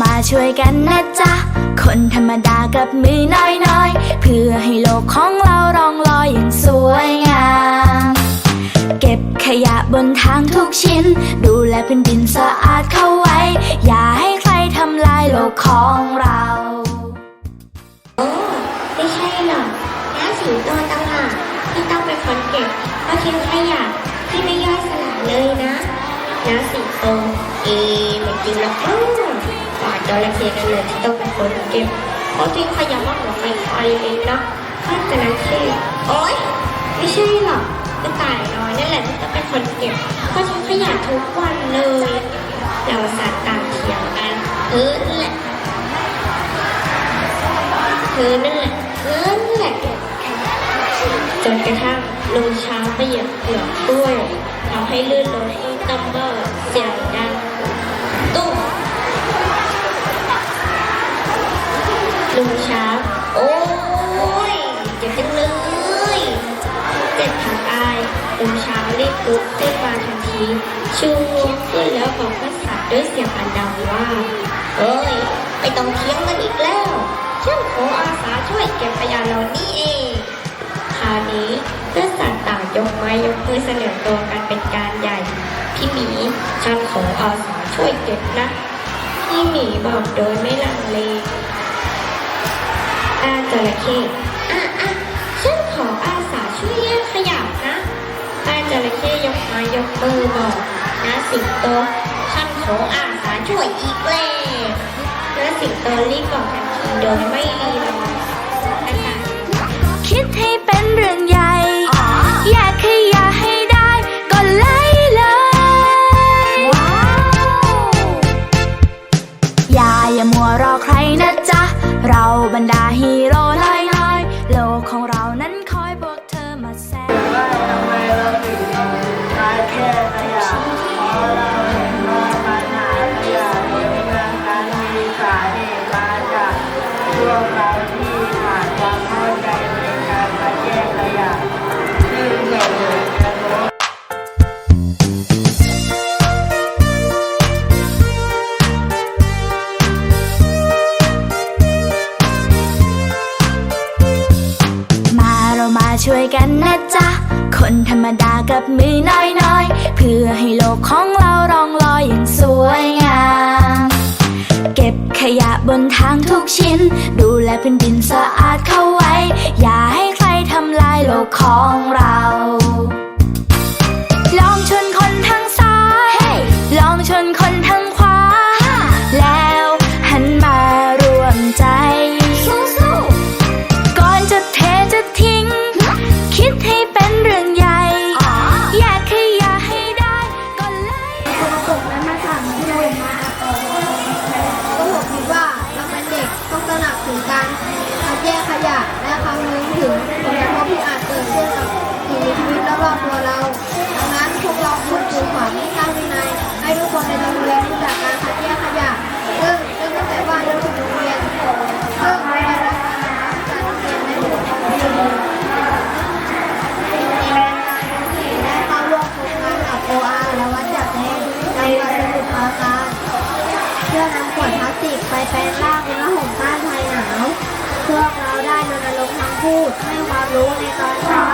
มาช่วยกันนะจ๊ะ คนธรรมดากับมือน้อยๆ เพื่อให้โลกของเรารองลอยอย่างสวยงาม เก็บขยะบนทางทุกชิ้น ดูแลแผ่นดินสะอาดเข้าไว้ อย่าให้ใครทำลายโลกของเราโอ้ไม่ใช่หรอกน้าสิงโตต่างหากที่ต้องเป็นคนเก็บเพราะทิ้งขยะที่ไม่ย่อยสลายเลยนะน้าสิงโตเอไม่จริงหรอก ระเข้นั่นเลยที่ต้องเป็นคนเก็บเพราะทิ้งขยะมากกว่าใครๆเองนะข้าจระเข้โอ๊ยไม่ใช่หรอกกระต่ายน้อยนั่นแหละที่ต้องเป็นคนเก็บเพราะทิ้งขยะทุกวันเลยเราสัตว์ต่างเถียงกันเออนั่นแหละเธอนั่นแหละเธอนั่นแหละจนกระทั่งลงช้าไปเหยียบเปลือกกล้วยทำให้ลื่นล้มที่ตัมเบอร์เสียงดังตุ้ม ลุงช้างโอ้ยเจ็บจังเลยเจ็บขาอายลุงช้างรีบลุกขึ้นมาทันทีชูงวงขึ้นแล้วบอกกับสัตว์ด้วยเสียงอันดังว่าเอ้ยไม่ต้องเถียงกันอีกแล้วฉันขออาสาช่วยเก็บขยะเหล่านี้เองคราวนี้เพื่อนสัตว์ต่างยกไม้ยกมือเสนอตัวกันเป็นการใหญ่พี่หมีฉันขออาสาช่วยเก็บนะพี่หมีบอกโดยไม่ลังเล อาจระเข้อะอะฉันขออาสาช่วยแยกขยะนะอาจระเข้ยกไม้ยกมือบอกนะสิงโตฉันขออาสาช่วยอีกแล้วนะสิงโตรีบบอกทันทีโดยไม่รี บรรดาฮีโร่น้อยๆโลกของเรานั้นคอยพวกเธอมาแซงว่าทำไมเราถึงต้ายแค่ขยะเพราะเราเห็นว่าปัญหาขยะในเมืองนั้นมีสาเหตุมาจากพวกเรา ช่วยกันนะจ๊ะ คนธรรมดากับมือน้อยๆ เพื่อให้โลกของเรารองลอยอย่างสวยงาม เก็บขยะบนทางทุกชิ้น ดูแลพื้นดินสะอาด ร่างเป็นผ้าห่มต้านภัยหนาว พวกเราได้รณรงค์ทั้งพูดให้ความรู้ในตอนเช้า